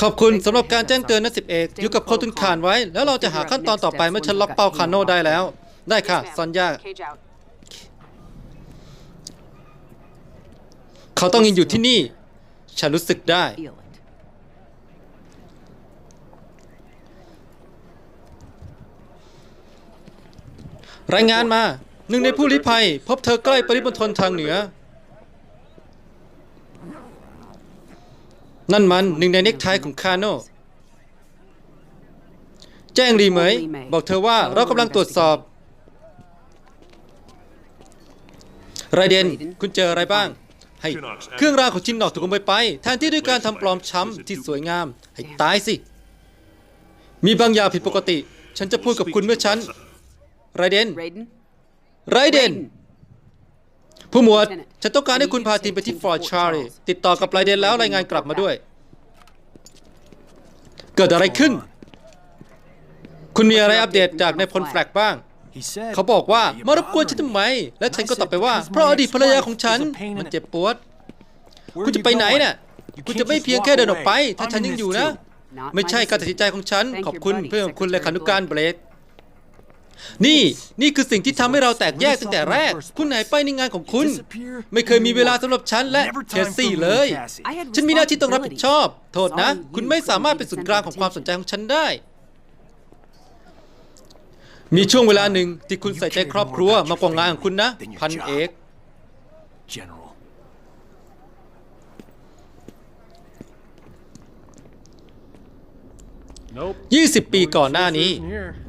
ขอบคุณสำหรับการแจ้งเตือนนะสิบเอกอยู่กับโคตุนคานไว้ แล้วเราจะหาขั้นตอนต่อไปเมื่อฉันล็อกเป้าคาโน่ได้แล้ว ได้ค่ะซอนยาเขาต้องยังอยู่ที่นี่ ฉันรู้สึกได้ รายงานมา หนึ่งในผู้ลี้ภัย พบเธอใกล้ปริมณฑลทางเหนือ นั่นมันหนึ่งในเน็กไทของคาโน่แจ้งรีเหมย บอกเธอว่าเรากำลังตรวจสอบ ไรเดน คุณเจออะไรบ้าง ให้เครื่องรางของชินนอกถูกขโมยไปแทนที่ด้วยการทำปลอมช้ำที่สวยงาม ให้ตายสิ มีบางอย่างผิดปกติ ฉันจะพูดกับคุณเมื่อฉัน ไรเดน Raiden? ไรเดน ผู้หมวดฉันต้องการให้คุณพาทีมไปที่ฟอร์ดชารีติดต่อกับไรเดนแล้วรายงานกลับมาด้วย เกิดอะไรขึ้น คุณมีอะไรอัปเดตจากในายพลแฟลกบ้าง เขาบอกว่ามารบกวนฉันทำไม และฉันก็ตอบไปว่า เพราะอดีตภรรยาของฉัน มันเจ็บปวด คุณจะไปไหนน่ะ คุณจะไม่เพียงแค่เดินออกไป ถ้าฉันยังอยู่นะ Not ไม่ใช่ my การตัดสินใจของฉัน Thank ขอบ your คุณ buddy, เพื่อนของคุณเล Secretary ขานุการเบรด นี่นี่คือสิ่งที่ทำให้เราแตกแยกตั้งแต่แรก คุณหายไปในงานของคุณ ไม่เคยมีเวลาสำหรับฉันและเคสซี่เลย ฉันมีหน้าที่ต้องรับผิดชอบ โทษนะ คุณไม่สามารถเป็นศูนย์กลางของความสนใจของฉันได้ มีช่วงเวลาหนึ่งที่คุณใส่ใจครอบครัวมากกว่างานของคุณนะ พันเอก 20 ปีก่อนหน้านี้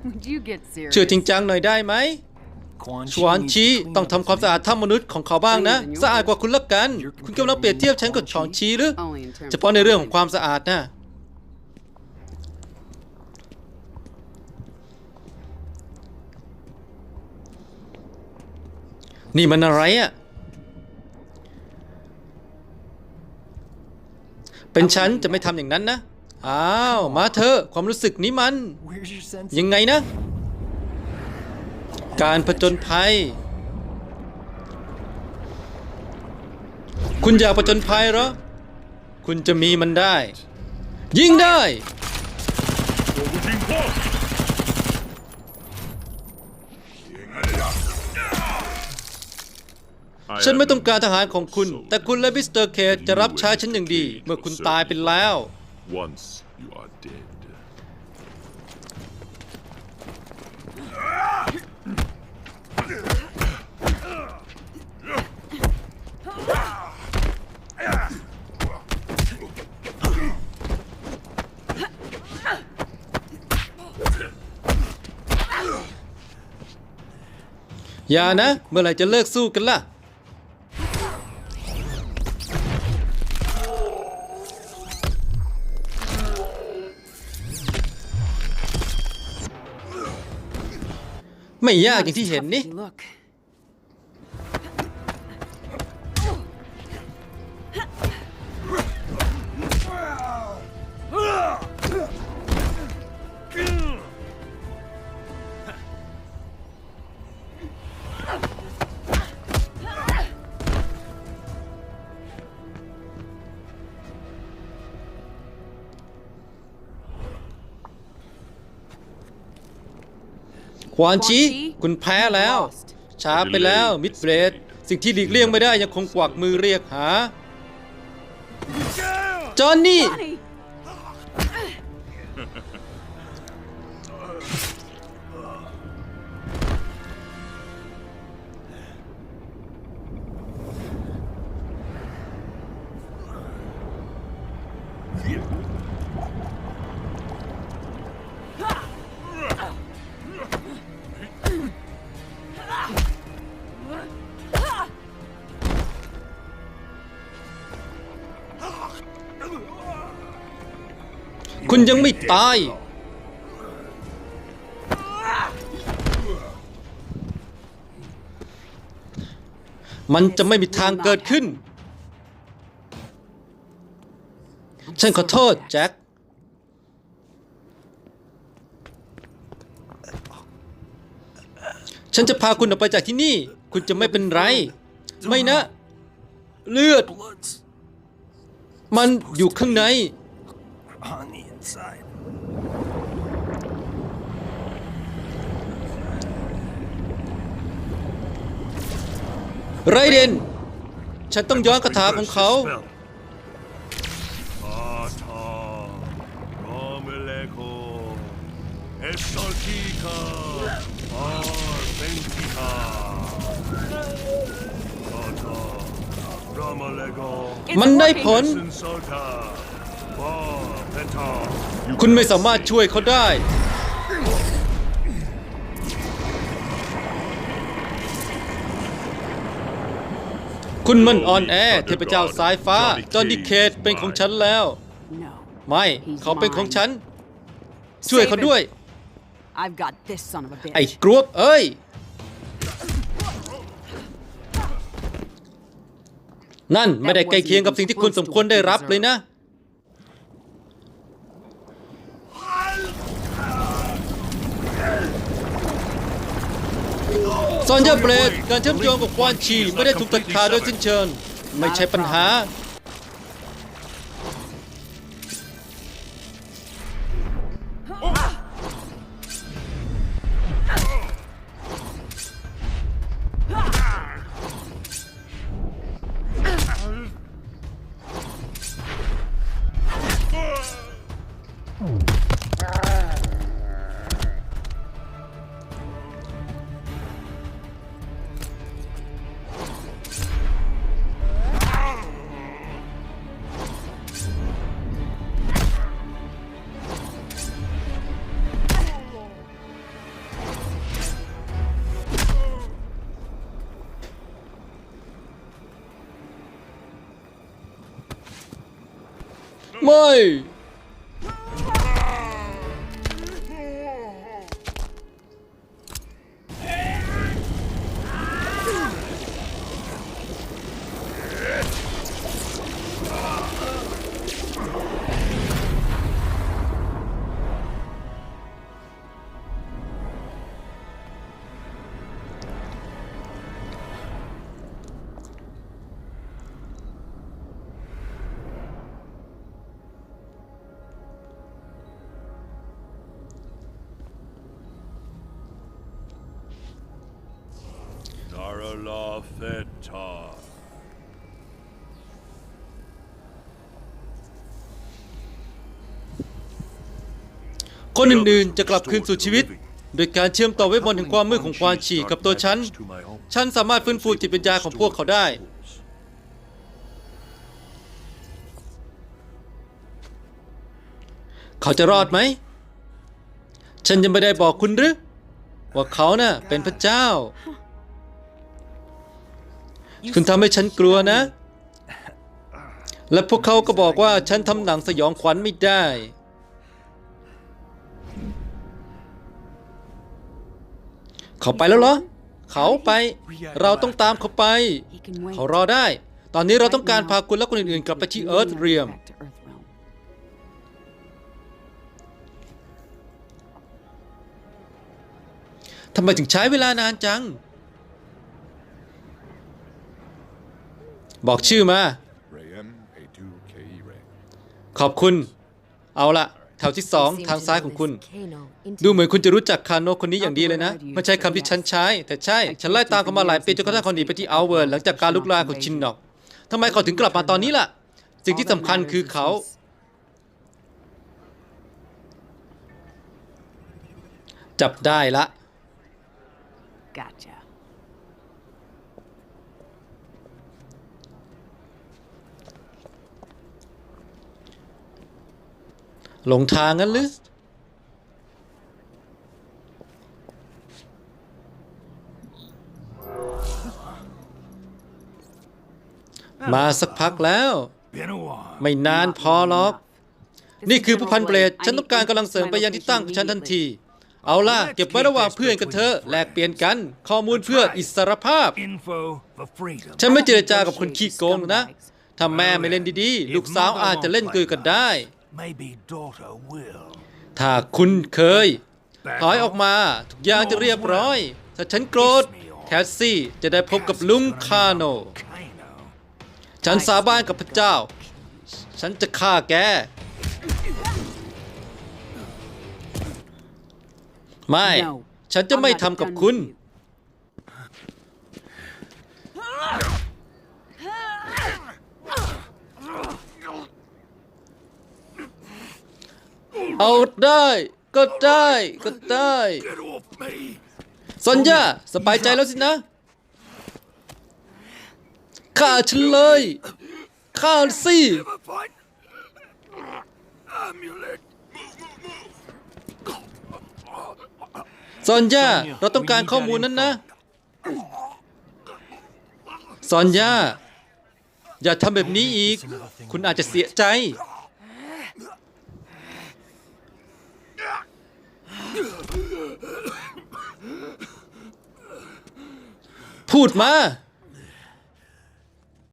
Would you get serious? เชื่อจริงจังหน่อยได้ไหมชวานชีต้องทำความสะอาดถ้ำมนุษย์ของเขาบ้างนะ สะอาดกว่าคุณละกัน คุณกำลังเปรียบเทียบฉันกับชองชีหรือ Only in terms เฉพาะในเรื่องของความสะอาดนะนี่มันอะไรอะ่ะ เป็นฉันจะไม่ทำอย่างนั้นนะ อ้าว มาเถอะความรู้สึกนี้มัน Where's your sense? ยังไงนะ การผจญภัย คุณอยากผจญภัยเหรอ คุณจะมีมันได้ ยิงได้ ฉันไม่ต้องการทหารของคุณ แต่คุณและมิสเตอร์เคจะรับใช้ฉันอย่างดี เมื่อคุณตายไปแล้ว Once you are dead. อย่านะ เมื่อไหร่จะเลิกสู้กันล่ะ ไม่ยากอย่างที่เห็นนี่ วานชีคุณแพ้แล้ว ช้าไปแล้วมิดเบรดสิ่งที่หลีกเลี่ยงไม่ได้ยังคงกวักมือเรียกหา จอห์นนี่ คุณยังไม่ตาย มันจะไม่มีทางเกิดขึ้น ฉันขอโทษ แจ็ค ฉันจะพาคุณออกไปจากที่นี่ คุณจะไม่เป็นไร ไม่นะ เลือด มันอยู่ข้างใน ไรเดน ฉันต้องย้อนคาถาของเขา Ata, Romeleko, Essalkika, Arventika. Ata, Romeleko, มันได้ผล Sinsalta, Venta. คุณไม่สามารถช่วยเขาได้ คุณมันอ่อนแอเทพเจ้าสายฟ้า จอห์นดิเคทเป็นของฉันแล้ว No. ไม่ เขาเป็นของฉัน ช่วยเขาด้วย I've got this son of a ไอ้ bitch. กรวบเอ้ย นั่นไม่ได้ใกล้เคียงกับสิ่งที่คุณสมควรได้รับเลยนะ ซอนยาเบรดการเชื่อมโยงกับควานชีไม่ได้ถูกตัดขาดโดยสิ้นเชิงไม่ใช่ปัญหาไม่ la Feta. คนอื่นๆจะกลับคืนสู่ชีวิต โดยการเชื่อมต่อเวทมนต์แห่งความมืดของควานชีกับตัวฉัน ฉันสามารถฟื้นฟูจิตวิญญาณของพวกเขาได้ เขาจะรอดไหม ฉันยังไม่ได้บอกคุณหรือ ว่าเขาน่ะเป็นพระเจ้า คุณทำให้ฉันกลัวนะ และพวกเขาก็บอกว่าฉันทำหนังสยองขวัญไม่ได้ เขาไปแล้วเหรอ เขาไป เราต้องตามเขาไป He can wait. เขารอได้ ตอนนี้เราต้องการพาคุณและคนอื่นๆกลับไปที่เอิร์ธเรียม Back to Earthrealm. ทำไมถึงใช้เวลานานจัง บอกชื่อมา Rayem A2KE Ray. ขอบคุณ เอาละแถวที่สองทางซ้ายของคุณ ดูเหมือนคุณจะรู้จักคาโนคนนี้อย่างดีเลยนะไม่ใช่คำที่ฉันใช้ แต่ใช่ ฉันไล่ตามเขามาหลายปีจนกระทั่งเขาหนีไปที่อัลเวิร์นหลังจากการลุกลามของชินนอกทำไมเขาถึงกลับมาตอนนี้ล่ะ สิ่งที่สำคัญคือเขา จับได้ละ หลงทางงั้นหรือ มาสักพักแล้ว Been a while. ไม่นานพอหรอก นี่คือผู้พันเบรดฉันต้องการกำลังเสริมไปยังที่ตั้งของฉันทันที เอาล่ะ เก็บไว้ระหว่างเพื่อนกันเถอะแลกเปลี่ยนกัน ข้อมูลเพื่ออิสรภาพ Info for freedom. ฉันไม่เจรจากับคนขี้โกงหรอกนะถ้าแม่ไม่เล่นดีๆ ลูกสาวอาจจะเล่นเกินกันได้ Maybe daughter will. ถ้าคุณเคยถอยออกมาทุกอย่างจะเรียบร้อย ถ้าฉันโกรธแคสซี่จะได้พบกับลุงคาโน ฉันสาบานกับพระเจ้า ฉันจะฆ่าแก ไม่ ฉันจะไม่ทำกับคุณ เอาได้ ก็ได้ ก็ได้ซอนยาสบายใจแล้วสินะฆ่าฉันเลยฆ่าสิซอนยาเราต้องการข้อมูลนั้นนะซอนยาอย่าทำแบบนี้อีก คุณอาจจะเสียใจ พูดมา